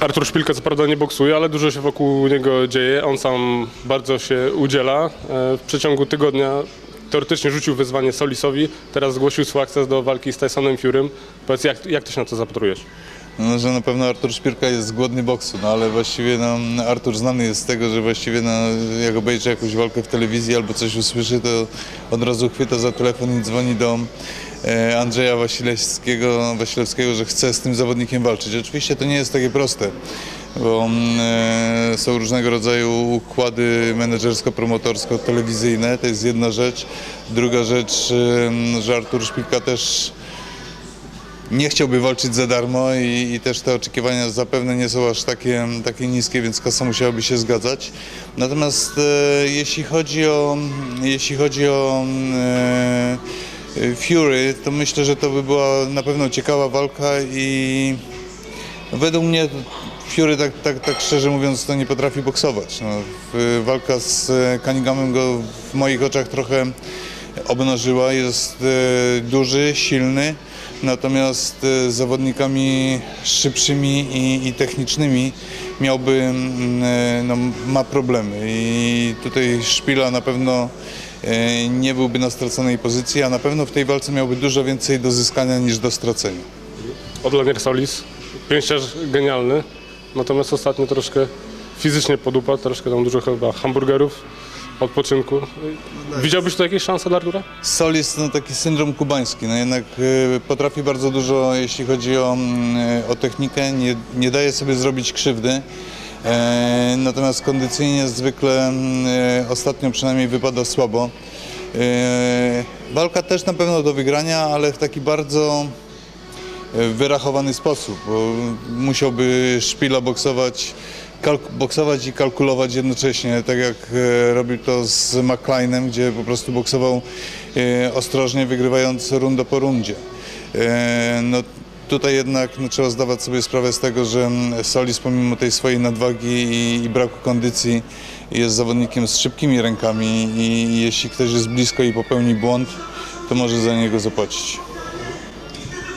Artur Szpilka co prawda nie boksuje, ale dużo się wokół niego dzieje. On sam bardzo się udziela. E, W przeciągu tygodnia teoretycznie rzucił wyzwanie Solisowi, teraz zgłosił swój akces do walki z Tysonem Furym. Powiedz, jak, jak ty się na to zapatrujesz? No, że na pewno Artur Szpirka jest głodny boksu, no ale właściwie no, Artur znany jest z tego, że właściwie no, jak obejrzy jakąś walkę w telewizji albo coś usłyszy, to od razu chwyta za telefon i dzwoni do Andrzeja Wasilewskiego, Wasilewskiego, że chce z tym zawodnikiem walczyć. Oczywiście to nie jest takie proste, bo mm, e, są różnego rodzaju układy menedżersko-promotorsko-telewizyjne, to jest jedna rzecz. Druga rzecz, e, że Artur Szpilka też nie chciałby walczyć za darmo i, i też te oczekiwania zapewne nie są aż takie, takie niskie, więc kasa musiałaby się zgadzać. Natomiast e, jeśli chodzi o, jeśli chodzi o e, e, Fury, to myślę, że to by była na pewno ciekawa walka i według mnie Fury tak, tak, tak szczerze mówiąc to nie potrafi boksować. No, walka z e, Cunninghamem go w moich oczach trochę obnażyła. Jest e, duży, silny, natomiast e, z zawodnikami szybszymi i, i technicznymi miałby, mm, no, ma problemy i tutaj Szpila na pewno nie byłby na straconej pozycji, a na pewno w tej walce miałby dużo więcej do zyskania niż do stracenia. Odlanier Solis, pięściarz genialny, natomiast ostatnio troszkę fizycznie podupadł, troszkę tam dużo chyba hamburgerów, odpoczynku. Widziałbyś tu jakieś szanse dla Artura? Solis no taki syndrom kubański, no jednak e, potrafi bardzo dużo, jeśli chodzi o, e, o technikę, nie, nie daje sobie zrobić krzywdy. E, natomiast kondycyjnie zwykle mm, e, ostatnio przynajmniej wypada słabo. E, walka też na pewno do wygrania, ale w taki bardzo wyrachowany sposób, musiałby szpila boksować, boksować i kalkulować jednocześnie, tak jak robił to z McLeanem, gdzie po prostu boksował ostrożnie, wygrywając rundę po rundzie. No, tutaj jednak no, trzeba zdawać sobie sprawę z tego, że mm, Solis pomimo tej swojej nadwagi i, i braku kondycji jest zawodnikiem z szybkimi rękami i jeśli ktoś jest blisko i popełni błąd, to może za niego zapłacić.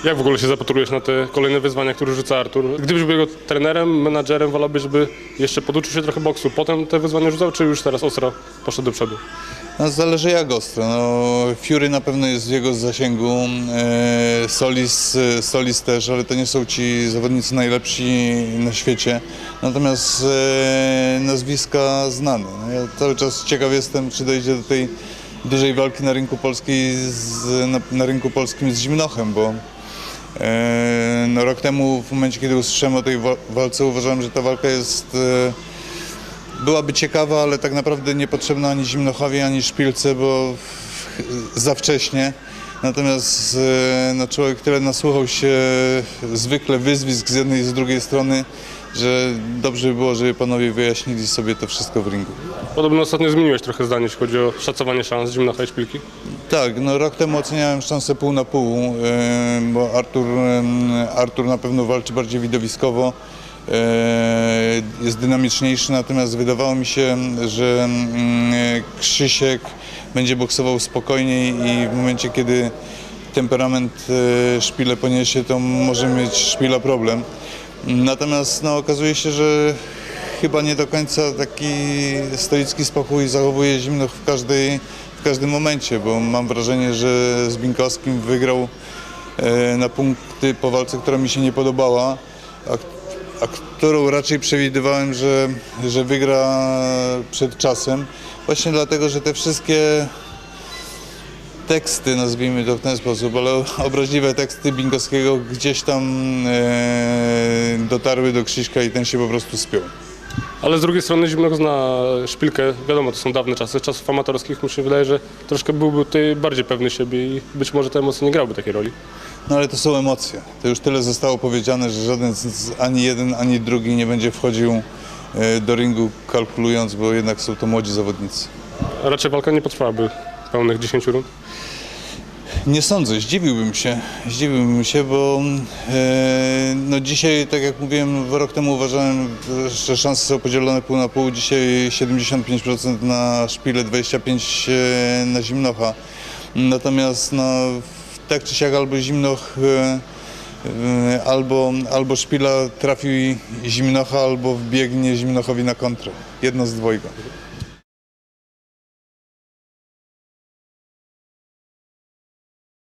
Jak w ogóle się zapatrujesz na te kolejne wyzwania, które rzuca Artur? Gdybyś był jego trenerem, menadżerem, wolałbyś, żeby jeszcze poduczył się trochę boksu, potem te wyzwania rzucał, czy już teraz ostro poszedł do przodu? No, zależy jak ostro. No, Fury na pewno jest w jego zasięgu, e, Solis, e, Solis też, ale to nie są ci zawodnicy najlepsi na świecie. Natomiast e, nazwiska znane. No, ja cały czas ciekaw jestem, czy dojdzie do tej dużej walki na rynku, polskiej z, na, na rynku polskim z Zimnochem, bo no, rok temu w momencie, kiedy usłyszałem o tej wa- walce, uważałem, że ta walka jest... E, byłaby ciekawa, ale tak naprawdę niepotrzebna ani Zimnochowi, ani Szpilce, bo za wcześnie. Natomiast e, no, człowiek tyle nasłuchał się zwykle wyzwisk z jednej i z drugiej strony, że dobrze by było, żeby panowie wyjaśnili sobie to wszystko w ringu. Podobno ostatnio zmieniłeś trochę zdanie, jeśli chodzi o szacowanie szans Zimnocha i Szpilki. Tak, no rok temu oceniałem szansę pół na pół, e, bo Artur, e, Artur na pewno walczy bardziej widowiskowo, e, jest dynamiczniejszy, natomiast wydawało mi się, że mm, Krzysiek będzie boksował spokojniej i w momencie, kiedy temperament e, szpile poniesie, to może mieć szpila problem. Natomiast no, okazuje się, że chyba nie do końca taki stoicki spokój zachowuje Zimnoch w każdej, w każdym momencie, bo mam wrażenie, że z Binkowskim wygrał e, na punkty po walce, która mi się nie podobała, a, a którą raczej przewidywałem, że, że wygra przed czasem. Właśnie dlatego, że te wszystkie teksty, nazwijmy to w ten sposób, ale obraźliwe teksty Binkowskiego gdzieś tam e, dotarły do Krzyśka i ten się po prostu spiął. Ale z drugiej strony Zimnoch zna Szpilkę, wiadomo, to są dawne czasy, czasów amatorskich, mi się wydaje, że troszkę byłby tutaj bardziej pewny siebie i być może te emocje nie grałby takiej roli. No ale to są emocje. To już tyle zostało powiedziane, że żaden z- ani jeden, ani drugi nie będzie wchodził e, do ringu kalkulując, bo jednak są to młodzi zawodnicy. Raczej walka nie potrwałaby pełnych 10 rund. Nie sądzę, zdziwiłbym się, zdziwiłbym się, bo e, no dzisiaj, tak jak mówiłem, rok temu uważałem, że szanse są podzielone pół na pół, dzisiaj 75% na szpilę, 25% e, na Zimnocha. Natomiast no, tak czy siak albo Zimnoch e, Yy, Albo, albo Szpila trafi Zimnocha, albo wbiegnie Zimnochowi na kontrę. Jedno z dwojga.